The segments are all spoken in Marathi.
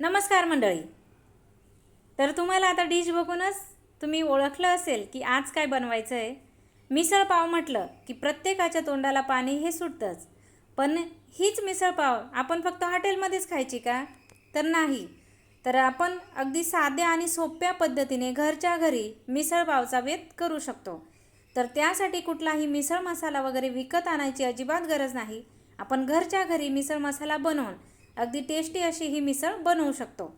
नमस्कार मंडळी. तर तुम्हाला आता डिश बघूनच तुम्ही ओळखलं असेल की आज काय बनवायचं आहे मिसळपाव म्हटलं की प्रत्येकाच्या तोंडाला पाणी हे सुटतंच. पण हीच मिसळपाव आपण फक्त हॉटेलमध्येच खायची का? तर नाही. तर आपण अगदी साध्या आणि सोप्या पद्धतीने घरच्या घरी मिसळपावचा वेत वेध करू शकतो. तर त्यासाठी कुठलाही मिसळ मसाला वगैरे विकत आणायची अजिबात गरज नाही. आपण घरच्या घरी मिसळ मसाला बनवून अगदी टेस्टी अशी ही मिसळ बनवू शकतो.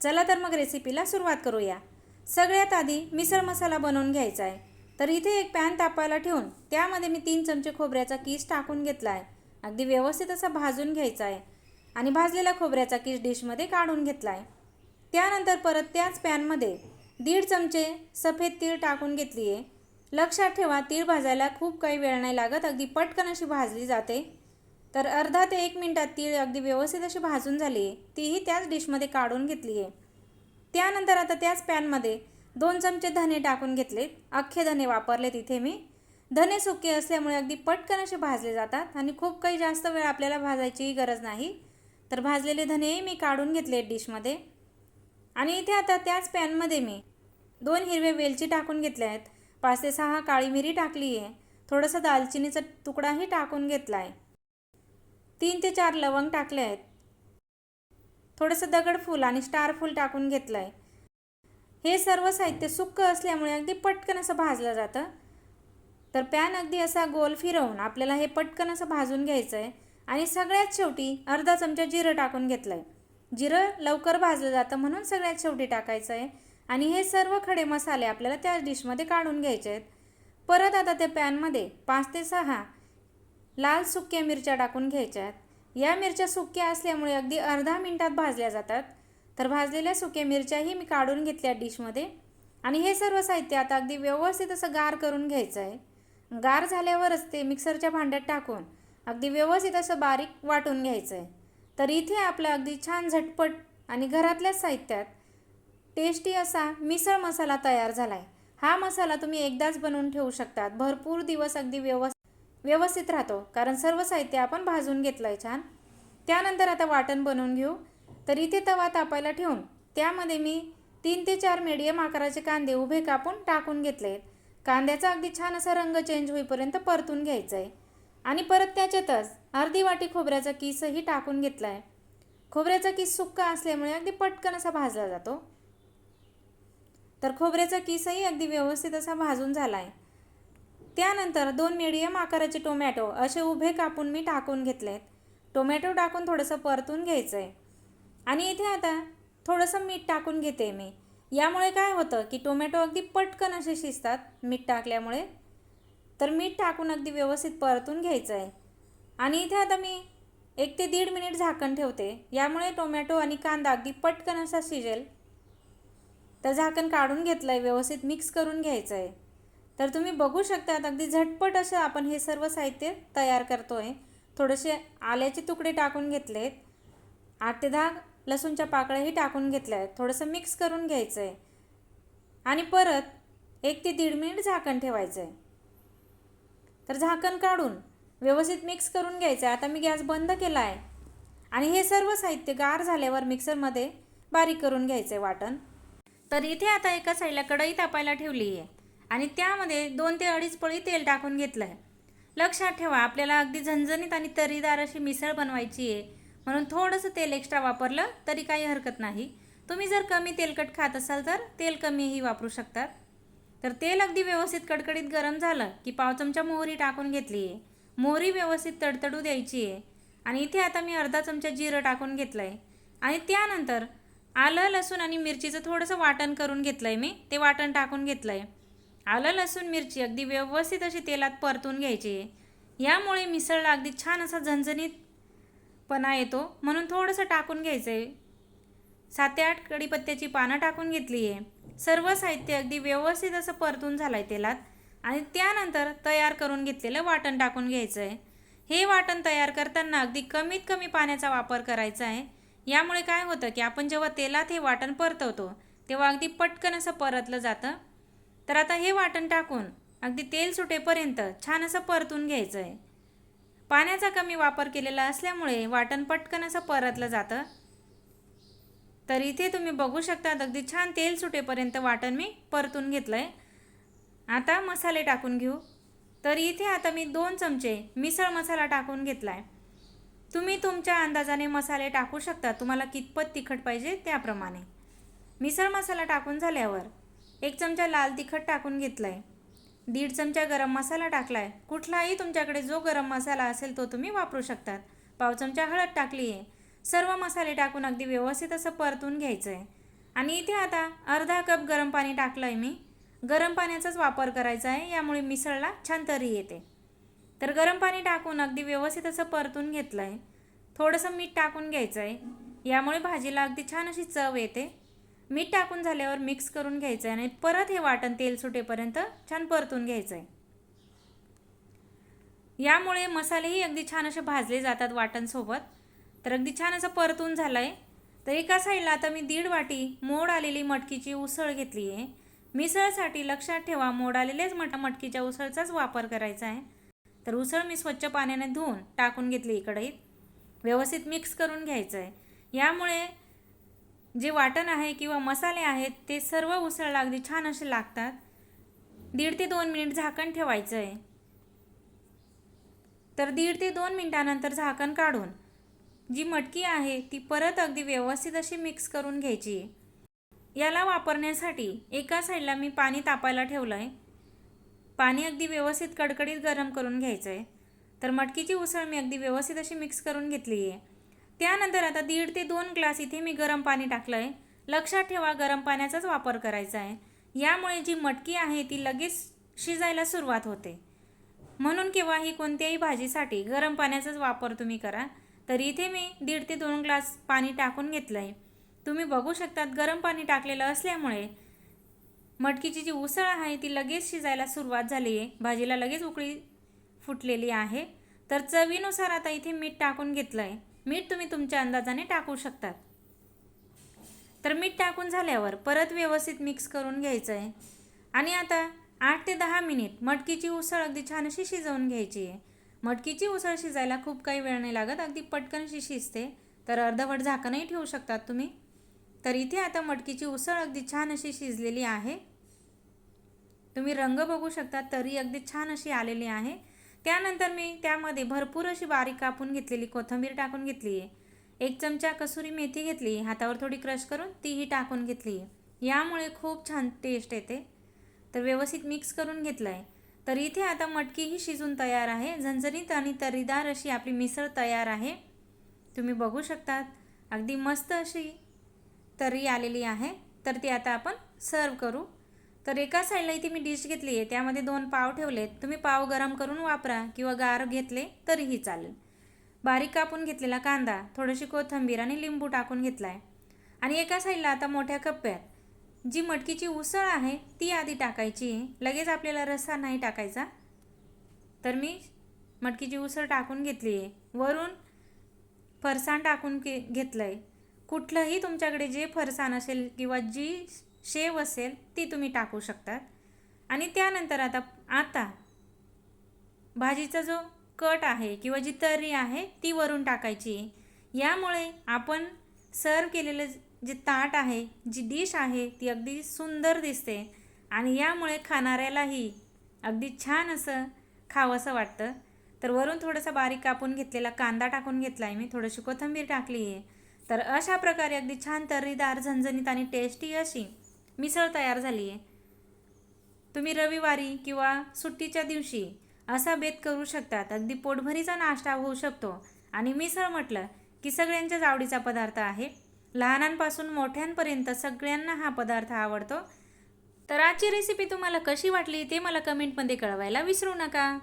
चला तर मग रेसिपीला सुरुवात करूया. सगळ्यात आधी मिसळ मसाला बनवून घ्यायचा आहे. तर इथे एक पॅन तापायला ठेवून त्यामध्ये मी तीन चमचे खोबऱ्याचा किस टाकून घेतला आहे. अगदी व्यवस्थित असा भाजून घ्यायचा आहे. आणि भाजलेला खोबऱ्याचा किस डिशमध्ये काढून घेतला आहे. त्यानंतर परत त्याच पॅनमध्ये दीड चमचे सफेद तीळ टाकून घेतली आहे लक्षात ठेवा तीळ भाजायला खूप काही वेळ नाही लागत. अगदी पटकन अशी भाजली जाते. तर अर्धा ते एक मिनटात तीळ अगदी व्यवस्थित अशी भाजून झाली. आहे तीही त्याच डिशमध्ये काढून घेतली आहे. त्यानंतर आता त्याच पॅनमध्ये दोन चमचे धने टाकून घेतलेत अख्खे धने वापरले तिथे मी. धने सुके असल्यामुळे अगदी पटकन असे भाजले जातात आणि खूप काही जास्त वेळ आपल्याला भाजायचीही गरज नाही. तर भाजलेले धने मी काढून घेतले डिशमध्ये. आणि इथे आता त्याच पॅनमध्ये मी दोन हिरवे वेलची टाकून घेतल्या आहेत. पाच ते सहा काळी मिरी टाकली आहे. थोडंसं दालचिनीचा तुकडाही टाकून घेतला आहे तीन ते चार लवंग टाकले आहेत. थोडंसं दगडफूल आणि स्टार फूल टाकून घेतलं आहे हे सर्व साहित्य सुक्क असल्यामुळे अगदी पटकन असं भाजलं जातं. तर पॅन अगदी असा गोल फिरवून आपल्याला हे पटकन असं भाजून घ्यायचं आहे आणि सगळ्यात शेवटी अर्धा चमचा जिरं टाकून घेतलं आहे जिरं लवकर भाजलं जातं म्हणून सगळ्यात शेवटी टाकायचं आहे आणि हे सर्व खडे मसाले आपल्याला त्याच डिशमध्ये काढून घ्यायचे आहेत परत आता त्या पॅनमध्ये पाच ते सहा लाल सुक्या मिरच्या टाकून घ्यायच्या आहेत या मिरच्या सुक्या असल्यामुळे अगदी अर्धा मिनटात भाजल्या जातात. तर भाजलेल्या सुक्या मिरच्याही मी काढून घेतल्या डिशमध्ये. आणि हे सर्व साहित्य आता अगदी व्यवस्थित असं गार करून घ्यायचं आहे गार झाल्यावरच ते मिक्सरच्या भांड्यात टाकून अगदी व्यवस्थित असं बारीक वाटून घ्यायचं आहे तर इथे आपलं अगदी छान झटपट आणि घरातल्याच साहित्यात टेस्टी असा मिसळ मसाला तयार झाला आहे हा मसाला तुम्ही एकदाच बनवून ठेवू शकतात. भरपूर दिवस अगदी व्यवस्थित व्यवस्थित राहतो. कारण सर्व साहित्य आपण भाजून घेतलं आहे छान. त्यानंतर आता वाटण बनवून घेऊ. तर इथे तवा तापायला ठेवून त्यामध्ये मी तीन ते चार मीडियम आकाराचे कांदे उभे कापून टाकून घेतले आहेत. कांद्याचा अगदी छान असा रंग चेंज होईपर्यंत परतून घ्यायचा आहे आणि परत त्याच्यातच अर्धी वाटी खोबऱ्याचा किसही टाकून घेतला आहे खोबऱ्याचा किस सुक्का असल्यामुळे अगदी पटकन असा भाजला जातो. तर खोबऱ्याचा किसही अगदी व्यवस्थित असा भाजून झाला आहे त्यानंतर दोन मिडियम आकाराचे टोमॅटो असे उभे कापून मी टाकून घेतलेत. टोमॅटो टाकून थोडंसं परतून घ्यायचं आहे आणि इथे आता थोडंसं मीठ टाकून घेते मी. यामुळे काय होतं की टोमॅटो अगदी पटकन असे शिजतात मीठ टाकल्यामुळे. तर मीठ टाकून अगदी व्यवस्थित परतून घ्यायचं आहे आणि इथे आता मी एक ते दीड मिनिट झाकण ठेवते. यामुळे टोमॅटो आणि कांदा अगदी पटकन असा शिजेल. तर झाकण काढून घेतलं आहे व्यवस्थित मिक्स करून घ्यायचं आहे तर तुम्ही बघू शकतात अगदी झटपट असं आपण हे सर्व साहित्य तयार करतो आहे थोडेसे आल्याचे तुकडे टाकून घेतलेत. आठ ते दहा लसूणच्या पाकळ्याही टाकून घेतल्या आहेत. थोडंसं मिक्स करून घ्यायचं आहे आणि परत एक ते दीड मिनिट झाकण ठेवायचं आहे तर झाकण काढून व्यवस्थित मिक्स करून घ्यायचं आहे आता मी गॅस बंद केला आहे आणि हे सर्व साहित्य गार झाल्यावर मिक्सरमध्ये बारीक करून घ्यायचं आहे वाटण. तर इथे आता एका साईडला कढई तापायला ठेवली आहे आणि त्यामध्ये दोन ते अडीच पळी तेल टाकून घेतलं आहे लक्षात ठेवा आपल्याला अगदी झणझणीत आणि तरीदार अशी मिसळ बनवायची आहे. म्हणून थोडंसं तेल एक्स्ट्रा वापरलं तरी काही हरकत नाही. तुम्ही जर कमी तेलकट खात असाल तर तेल कमीही वापरू शकतात. तर तेल अगदी व्यवस्थित कडकडीत गरम झालं की पाव चमचा मोहरी टाकून घेतली आहे. मोहरी व्यवस्थित तडतडू द्यायची आहे. आणि इथे आता मी अर्धा चमचा जिरं टाकून घेतलं आहे आणि त्यानंतर आलं लसूण आणि मिरचीचं थोडंसं वाटण करून घेतलं आहे मी. ते वाटण टाकून घेतलं आहे आलं लसूण मिरची अगदी व्यवस्थित अशी तेलात परतून घ्यायची. आहे यामुळे मिसळला अगदी छान असा झणझणीतपणा येतो. म्हणून थोडंसं टाकून घ्यायचं आहे सात ते आठ कडीपत्त्याची पानं टाकून घेतली आहे. सर्व साहित्य अगदी व्यवस्थित असं परतून झालं आहे तेलात. आणि त्यानंतर तयार करून घेतलेलं वाटण टाकून घ्यायचं आहे हे वाटण तयार करताना अगदी कमीत कमी पाण्याचा वापर करायचा आहे यामुळे काय होतं की आपण जेव्हा तेलात हे वाटण परतवतो तेव्हा अगदी पटकन असं परतलं जातं. तर आता हे वाटण टाकून अगदी तेल सुटेपर्यंत छान असं परतून घ्यायचं आहे पाण्याचा कमी वापर केलेला असल्यामुळे वाटण पटकन असं परतलं जातं. तर इथे तुम्ही बघू शकता अगदी छान तेल सुटेपर्यंत वाटण मी परतून घेतलं आहे आता मसाले टाकून घेऊ. तर इथे आता मी दोन चमचे मिसळ मसाला टाकून घेतला आहे तुम्ही तुमच्या अंदाजाने मसाले टाकू शकता. तुम्हाला कितपत तिखट पाहिजे त्याप्रमाणे. मिसळ मसाला टाकून झाल्यावर एक चमचा लाल तिखट टाकून घेतला आहे दीड चमचा गरम मसाला टाकला आहे कुठलाही तुमच्याकडे जो गरम मसाला असेल तो तुम्ही वापरू शकतात. पाव चमचा हळद टाकली आहे सर्व मसाले टाकून अगदी व्यवस्थित असं परतून घ्यायचं आहे आणि इथे आता अर्धा कप गरम पाणी टाकलं आहे मी. गरम पाण्याचाच वापर करायचा आहे यामुळे मिसळला छान तरी येते. तर गरम पाणी टाकून अगदी व्यवस्थित असं परतून घेतलं आहे थोडंसं मीठ टाकून घ्यायचं आहे यामुळे भाजीला अगदी छान अशी चव येते. मीठ टाकून झाल्यावर मिक्स करून घ्यायचं आहे आणि परत हे वाटण तेल सुटेपर्यंत छान परतून घ्यायचं आहे यामुळे मसालेही अगदी छान असे भाजले जातात वाटणसोबत. तर अगदी छान असं परतून झालं आहे तर एका साईडला आता मी दीड वाटी मोड आलेली मटकीची उसळ घेतली आहे. मिसळसाठी लक्षात ठेवा मोड आलेलेच मट मटकीच्या उसळचाच वापर करायचा आहे. तर उसळ मी स्वच्छ पाण्याने धुवून टाकून घेतली इकडे. व्यवस्थित मिक्स करून घ्यायचं आहे यामुळे जे वाटण आहे किंवा मसाले आहेत ते सर्व उसळला अगदी छान असे लागतात. दीड ते दोन मिनिट झाकण ठेवायचं आहे. तर दीड ते दोन मिनिटानंतर झाकण काढून जी मटकी आहे ती परत अगदी व्यवस्थित अशी मिक्स करून घ्यायची. याला वापरण्यासाठी एका साईडला मी पाणी तापायला ठेवलं आहे पाणी अगदी व्यवस्थित कडकडीत गरम करून घ्यायचं आहे तर मटकीची उसळ मी अगदी व्यवस्थित अशी मिक्स करून घेतली आहे त्यानंतर आता दीड ते दोन ग्लास इथे मी गरम पाणी टाकलं आहे लक्षात ठेवा गरम पाण्याचाच वापर करायचा आहे. यामुळे जी मटकी आहे ती लगेच शिजायला सुरुवात होते. म्हणून केव्हाही कोणत्याही भाजीसाठी गरम पाण्याचाच वापर तुम्ही करा. तर इथे मी दीड ते दोन ग्लास पाणी टाकून घेतलं आहे तुम्ही बघू शकतात गरम पाणी टाकलेलं असल्यामुळे मटकीची जी उसळ आहे ती लगेच शिजायला सुरुवात झाली आहे. भाजीला लगेच उकळी फुटलेली आहे. तर चवीनुसार आता इथे मीठ टाकून घेतलं आहे मीठ तुम्ही तुमच्या अंदाजाने टाकू शकतात तर मीठ टाकून झाल्यावर परत व्यवस्थित मिक्स करून घ्यायचं आहे आणि आता आठ ते दहा मिनिट मटकीची उसळ अगदी छान अशी शिजवून घ्यायची आहे. मटकीची उसळ शिजायला खूप काही वेळ नाही लागत अगदी पटकन अशी शिजते. तर अर्धवट झाकणही ठेवू शकतात तुम्ही. तर इथे आता मटकीची उसळ अगदी छान अशी शिजलेली आहे. तुम्ही रंग बघू शकता तरी अगदी छान अशी आलेली आहे. त्यानंतर मी त्यामध्ये भरपूर अशी बारीक कापून घेतलेली कोथिंबीर टाकून घेतली. आहे एक चमचा कसुरी मेथी घेतली हातावर थोडी क्रश करून तीही टाकून घेतली. आहे यामुळे खूप छान टेस्ट येते. तर व्यवस्थित मिक्स करून घेतलं आहे तर इथे आता मटकीही शिजून तयार आहे. झणझणीत आणि तरीदार अशी आपली मिसळ तयार आहे. तुम्ही बघू शकतात अगदी मस्त अशी तरी आलेली आहे. तर ती आता आपण सर्व करू. तर एका साईडला इथे मी डिश घेतली आहे त्यामध्ये दोन पाव ठेवलेत. तुम्ही पाव गरम करून वापरा किंवा गार घेतले तरीही चालेल. बारीक कापून घेतलेला कांदा थोडीशी कोथिंबीर आणि लिंबू टाकून घेतला आहे आणि एका साईडला आता मोठ्या कप्प्यात जी मटकीची उसळ आहे ती आधी टाकायची लगेच आपल्याला रस्सा नाही टाकायचा. तर मी मटकीची उसळ टाकून घेतली आहे. वरून फरसाण टाकून के घेतलं आहे कुठलंही तुमच्याकडे जे फरसाण असेल किंवा जी शेव असेल ती तुम्ही टाकू शकतात. आणि त्यानंतर आता आता भाजीचा जो कट आहे किंवा जी तर्री आहे ती वरून टाकायची. यामुळे आपण सर्व केलेलं जे ताट आहे जी डिश आहे ती अगदी सुंदर दिसते. आणि यामुळे खाणाऱ्यालाही अगदी छान असं खावंसं वाटतं. तर वरून थोडासा बारीक कापून घेतलेला कांदा टाकून घेतला आहे मी थोडीशी कोथिंबीर टाकली आहे. तर अशा प्रकारे अगदी छान तर्रीदार झणझणीत आणि टेस्टी अशी मिसळ तयार झाली आहे तुम्ही रविवारी किंवा सुट्टीच्या दिवशी असा बेत करू शकतात. अगदी पोटभरीचा नाश्ता होऊ शकतो. आणि मिसळ म्हटलं की सगळ्यांच्याच आवडीचा पदार्थ आहे. लहानांपासून मोठ्यांपर्यंत सगळ्यांना हा पदार्थ आवडतो. तर आजची रेसिपी तुम्हाला कशी वाटली ते मला कमेंटमध्ये कळवायला विसरू नका.